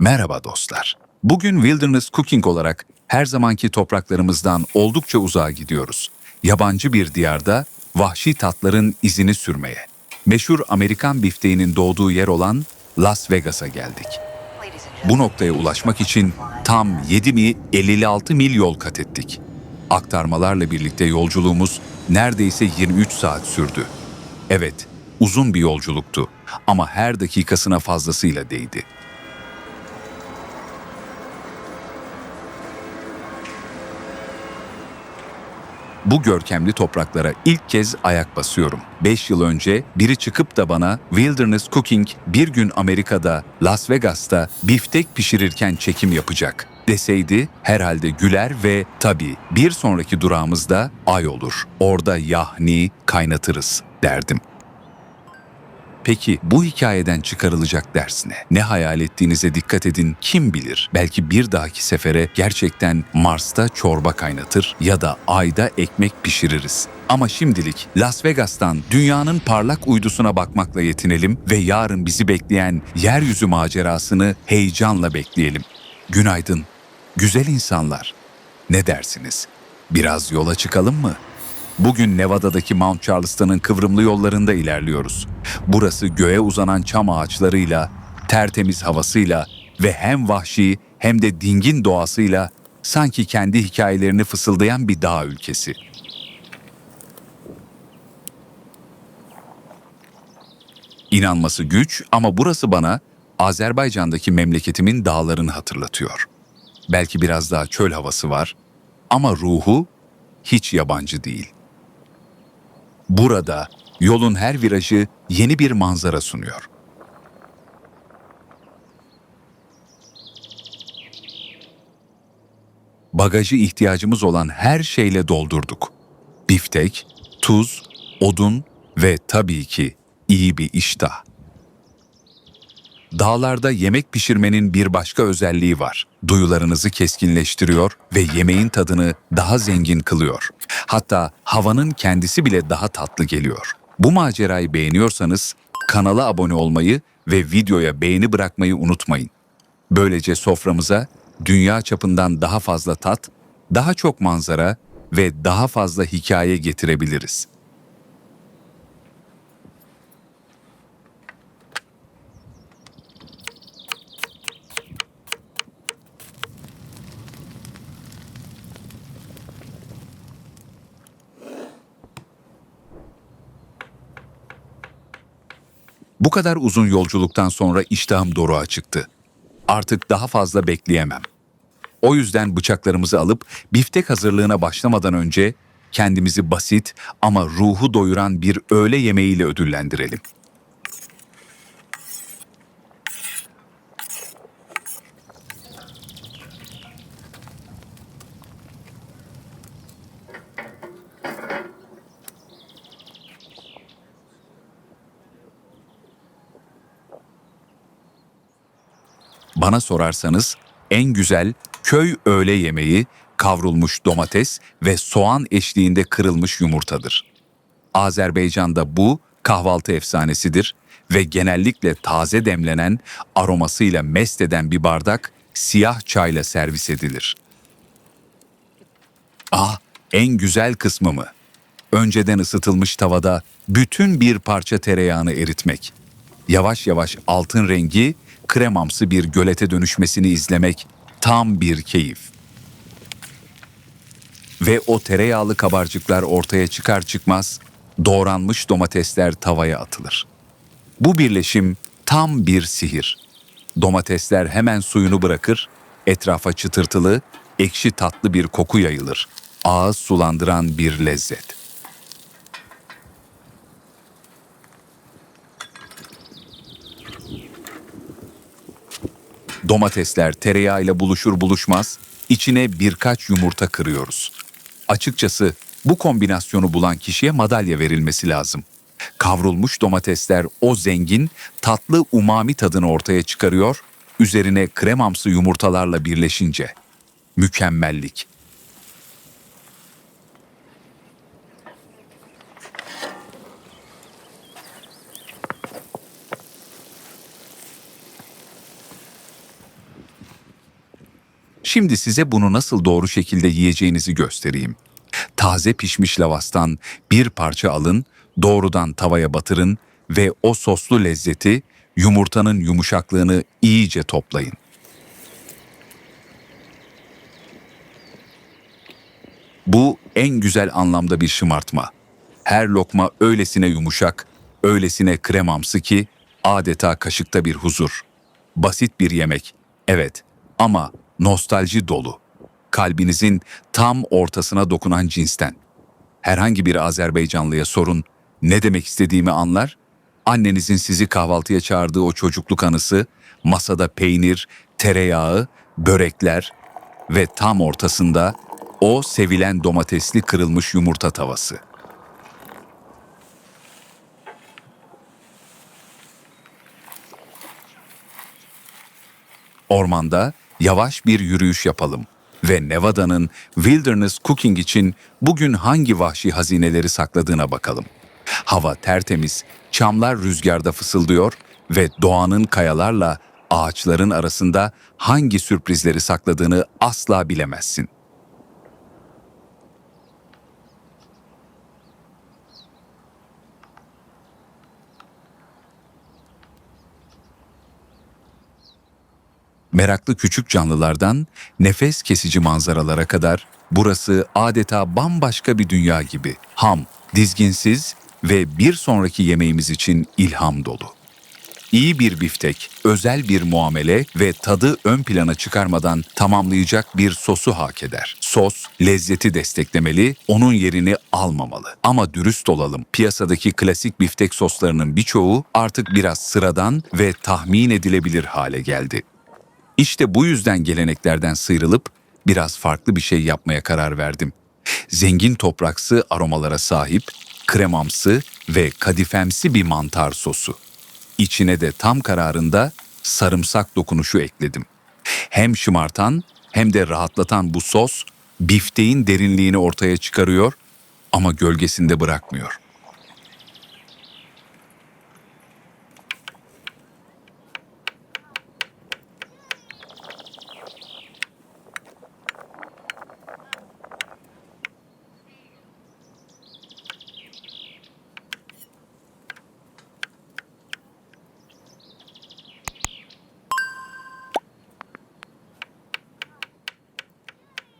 Merhaba dostlar. Bugün Wilderness Cooking olarak her zamanki topraklarımızdan oldukça uzağa gidiyoruz. Yabancı bir diyarda vahşi tatların izini sürmeye. Meşhur Amerikan bifteğinin doğduğu yer olan Las Vegas'a geldik. Bu noktaya ulaşmak için tam 7 mi 56 mil yol kat ettik. Aktarmalarla birlikte yolculuğumuz neredeyse 23 saat sürdü. Evet, uzun bir yolculuktu ama her dakikasına fazlasıyla değdi. Bu görkemli topraklara ilk kez ayak basıyorum. 5 yıl önce biri çıkıp da bana Wilderness Cooking bir gün Amerika'da, Las Vegas'ta biftek pişirirken çekim yapacak deseydi herhalde güler ve tabii bir sonraki durağımızda ay olur. Orada yahni kaynatırız derdim. Peki bu hikayeden çıkarılacak ders ne? Ne hayal ettiğinize dikkat edin kim bilir. Belki bir dahaki sefere gerçekten Mars'ta çorba kaynatır ya da Ay'da ekmek pişiririz. Ama şimdilik Las Vegas'tan dünyanın parlak uydusuna bakmakla yetinelim ve yarın bizi bekleyen yeryüzü macerasını heyecanla bekleyelim. Günaydın, güzel insanlar. Ne dersiniz? Biraz yola çıkalım mı? Bugün Nevada'daki Mount Charleston'ın kıvrımlı yollarında ilerliyoruz. Burası göğe uzanan çam ağaçlarıyla, tertemiz havasıyla ve hem vahşi hem de dingin doğasıyla sanki kendi hikayelerini fısıldayan bir dağ ülkesi. İnanması güç ama burası bana Azerbaycan'daki memleketimin dağlarını hatırlatıyor. Belki biraz daha çöl havası var ama ruhu hiç yabancı değil. Burada yolun her virajı yeni bir manzara sunuyor. Bagajı ihtiyacımız olan her şeyle doldurduk. Biftek, tuz, odun ve tabii ki iyi bir iştah. Dağlarda yemek pişirmenin bir başka özelliği var. Duyularınızı keskinleştiriyor ve yemeğin tadını daha zengin kılıyor. Hatta havanın kendisi bile daha tatlı geliyor. Bu macerayı beğeniyorsanız kanala abone olmayı ve videoya beğeni bırakmayı unutmayın. Böylece soframıza dünya çapından daha fazla tat, daha çok manzara ve daha fazla hikaye getirebiliriz. Bu kadar uzun yolculuktan sonra iştahım doruğa çıktı. Artık daha fazla bekleyemem. O yüzden bıçaklarımızı alıp biftek hazırlığına başlamadan önce kendimizi basit ama ruhu doyuran bir öğle yemeğiyle ödüllendirelim. Bana sorarsanız en güzel köy öğle yemeği kavrulmuş domates ve soğan eşliğinde kırılmış yumurtadır. Azerbaycan'da bu kahvaltı efsanesidir ve genellikle taze demlenen aromasıyla mest eden bir bardak siyah çayla servis edilir. Ah, en güzel kısmı mı? Önceden ısıtılmış tavada bütün bir parça tereyağını eritmek. Yavaş yavaş altın rengi kremamsı bir gölete dönüşmesini izlemek tam bir keyif. Ve o tereyağlı kabarcıklar ortaya çıkar çıkmaz doğranmış domatesler tavaya atılır. Bu birleşim tam bir sihir. Domatesler hemen suyunu bırakır, etrafa çıtırtılı, ekşi tatlı bir koku yayılır. Ağız sulandıran bir lezzet. Domatesler tereyağıyla buluşur buluşmaz içine birkaç yumurta kırıyoruz. Açıkçası bu kombinasyonu bulan kişiye madalya verilmesi lazım. Kavrulmuş domatesler o zengin, tatlı umami tadını ortaya çıkarıyor, üzerine kremamsı yumurtalarla birleşince. Mükemmellik. Şimdi size bunu nasıl doğru şekilde yiyeceğinizi göstereyim. Taze pişmiş lavastan bir parça alın, doğrudan tavaya batırın ve o soslu lezzeti, yumurtanın yumuşaklığını iyice toplayın. Bu en güzel anlamda bir şımartma. Her lokma öylesine yumuşak, öylesine kremamsı ki adeta kaşıkta bir huzur. Basit bir yemek, evet ama nostalji dolu. Kalbinizin tam ortasına dokunan cinsten. Herhangi bir Azerbaycanlıya sorun, ne demek istediğimi anlar. Annenizin sizi kahvaltıya çağırdığı o çocukluk anısı, masada peynir, tereyağı, börekler ve tam ortasında o sevilen domatesli kırılmış yumurta tavası. Ormanda yavaş bir yürüyüş yapalım ve Nevada'nın Wilderness Cooking için bugün hangi vahşi hazineleri sakladığına bakalım. Hava tertemiz, çamlar rüzgarda fısıldıyor ve doğanın kayalarla ağaçların arasında hangi sürprizleri sakladığını asla bilemezsin. Meraklı küçük canlılardan nefes kesici manzaralara kadar burası adeta bambaşka bir dünya gibi. Ham, dizginsiz ve bir sonraki yemeğimiz için ilham dolu. İyi bir biftek, özel bir muamele ve tadı ön plana çıkarmadan tamamlayacak bir sosu hak eder. Sos, lezzeti desteklemeli, onun yerini almamalı. Ama dürüst olalım, piyasadaki klasik biftek soslarının birçoğu artık biraz sıradan ve tahmin edilebilir hale geldi. İşte bu yüzden geleneklerden sıyrılıp biraz farklı bir şey yapmaya karar verdim. Zengin topraksı aromalara sahip, kremamsı ve kadifemsi bir mantar sosu. İçine de tam kararında sarımsak dokunuşu ekledim. Hem şımartan hem de rahatlatan bu sos bifteğin derinliğini ortaya çıkarıyor ama gölgesinde bırakmıyor.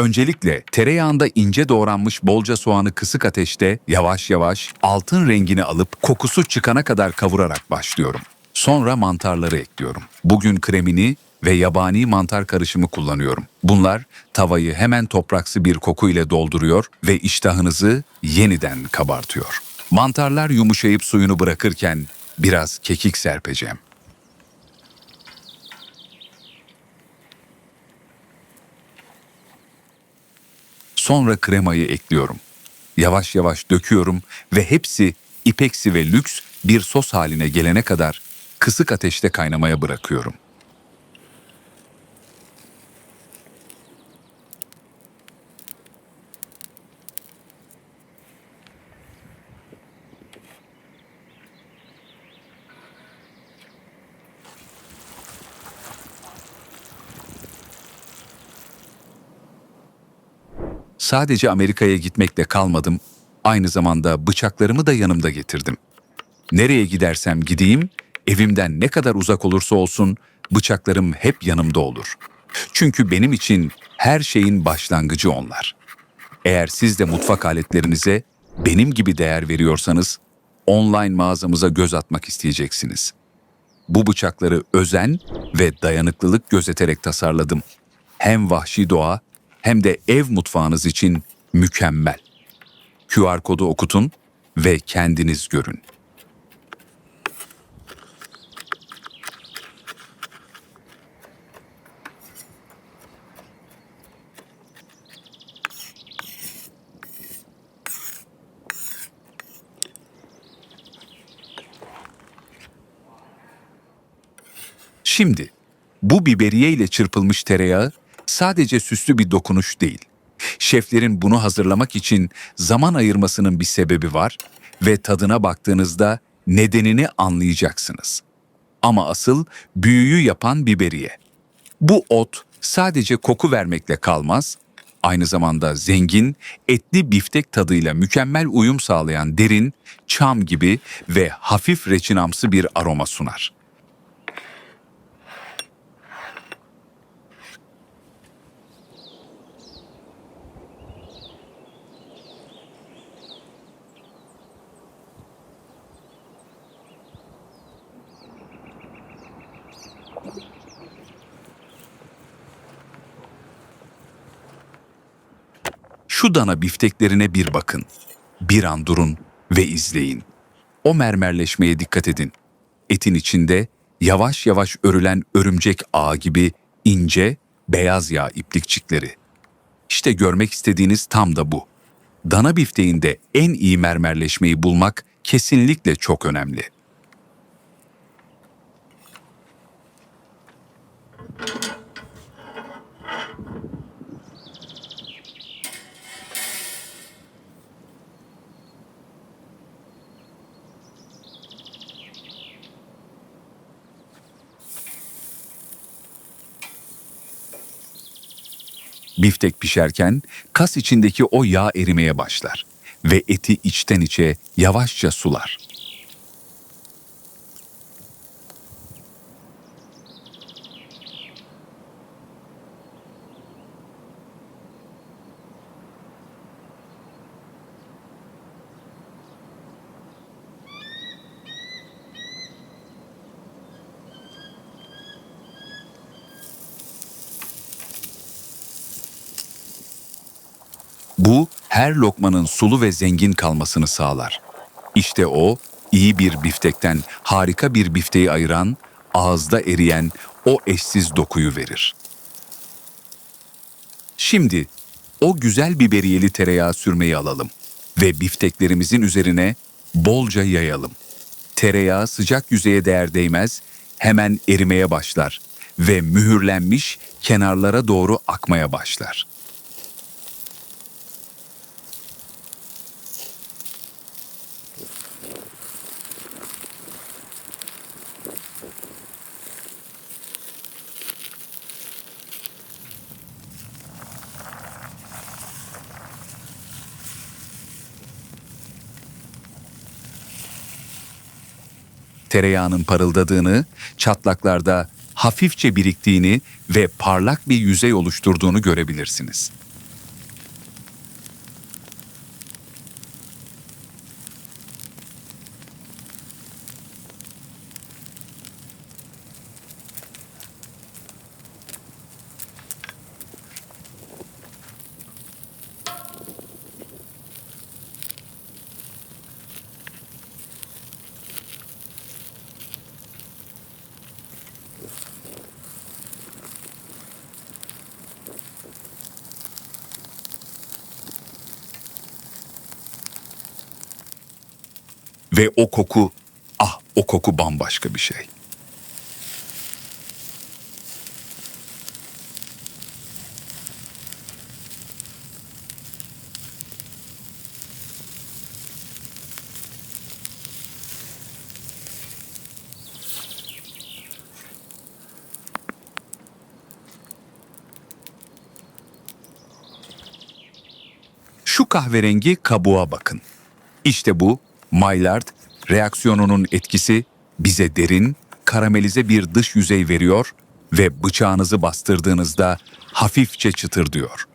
Öncelikle tereyağında ince doğranmış bolca soğanı kısık ateşte yavaş yavaş altın rengini alıp kokusu çıkana kadar kavurarak başlıyorum. Sonra mantarları ekliyorum. Bugün kremini ve yabani mantar karışımı kullanıyorum. Bunlar tavayı hemen topraksı bir koku ile dolduruyor ve iştahınızı yeniden kabartıyor. Mantarlar yumuşayıp suyunu bırakırken biraz kekik serpeceğim. Sonra kremayı ekliyorum. Yavaş yavaş döküyorum ve hepsi ipeksi ve lüks bir sos haline gelene kadar kısık ateşte kaynamaya bırakıyorum. Sadece Amerika'ya gitmekle kalmadım, aynı zamanda bıçaklarımı da yanımda getirdim. Nereye gidersem gideyim, evimden ne kadar uzak olursa olsun bıçaklarım hep yanımda olur. Çünkü benim için her şeyin başlangıcı onlar. Eğer siz de mutfak aletlerinize benim gibi değer veriyorsanız, online mağazamıza göz atmak isteyeceksiniz. Bu bıçakları özen ve dayanıklılık gözeterek tasarladım. Hem vahşi doğa hem de ev mutfağınız için mükemmel. QR kodu okutun ve kendiniz görün. Şimdi bu biberiye ile çırpılmış tereyağı sadece süslü bir dokunuş değil. Şeflerin bunu hazırlamak için zaman ayırmasının bir sebebi var ve tadına baktığınızda nedenini anlayacaksınız. Ama asıl büyüyü yapan biberiye. Bu ot sadece koku vermekle kalmaz, aynı zamanda zengin, etli biftek tadıyla mükemmel uyum sağlayan derin, çam gibi ve hafif reçinamsı bir aroma sunar. Şu dana bifteklerine bir bakın. Bir an durun ve izleyin. O mermerleşmeye dikkat edin. Etin içinde yavaş yavaş örülen örümcek ağı gibi ince, beyaz yağ iplikçikleri. İşte görmek istediğiniz tam da bu. Dana bifteğinde en iyi mermerleşmeyi bulmak kesinlikle çok önemli. Biftek pişerken kas içindeki o yağ erimeye başlar ve eti içten içe yavaşça sular. Bu her lokmanın sulu ve zengin kalmasını sağlar. İşte o iyi bir biftekten harika bir bifteyi ayıran, ağızda eriyen o eşsiz dokuyu verir. Şimdi o güzel biberiyeli tereyağı sürmeyi alalım ve bifteklerimizin üzerine bolca yayalım. Tereyağı sıcak yüzeye değer değmez hemen erimeye başlar ve mühürlenmiş kenarlara doğru akmaya başlar. Tereyağının parıldadığını, çatlaklarda hafifçe biriktiğini ve parlak bir yüzey oluşturduğunu görebilirsiniz. Ve o koku, ah o koku bambaşka bir şey. Şu kahverengi kabuğa bakın. İşte bu Maillard reaksiyonunun etkisi bize derin, karamelize bir dış yüzey veriyor ve bıçağınızı bastırdığınızda hafifçe çıtır diyor.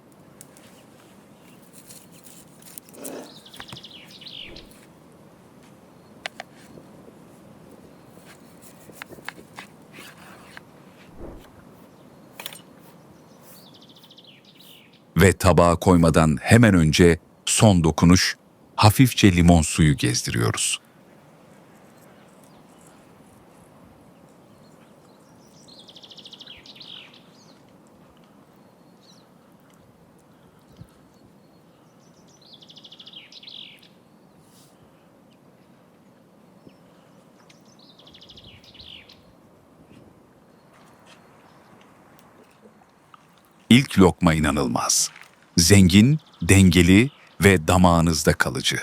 Ve tabağa koymadan hemen önce son dokunuş hafifçe limon suyu gezdiriyoruz. İlk lokma inanılmaz. Zengin, dengeli ve damağınızda kalıcı.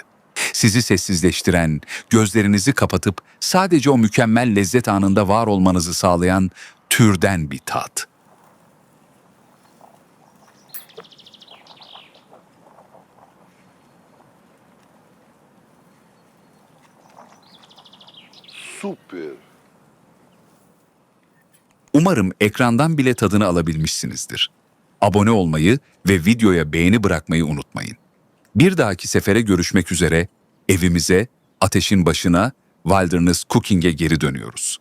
Sizi sessizleştiren, gözlerinizi kapatıp sadece o mükemmel lezzet anında var olmanızı sağlayan türden bir tat. Süper. Umarım ekrandan bile tadını alabilmişsinizdir. Abone olmayı ve videoya beğeni bırakmayı unutmayın. Bir dahaki sefere görüşmek üzere evimize, ateşin başına, Wilderness Cooking'e geri dönüyoruz.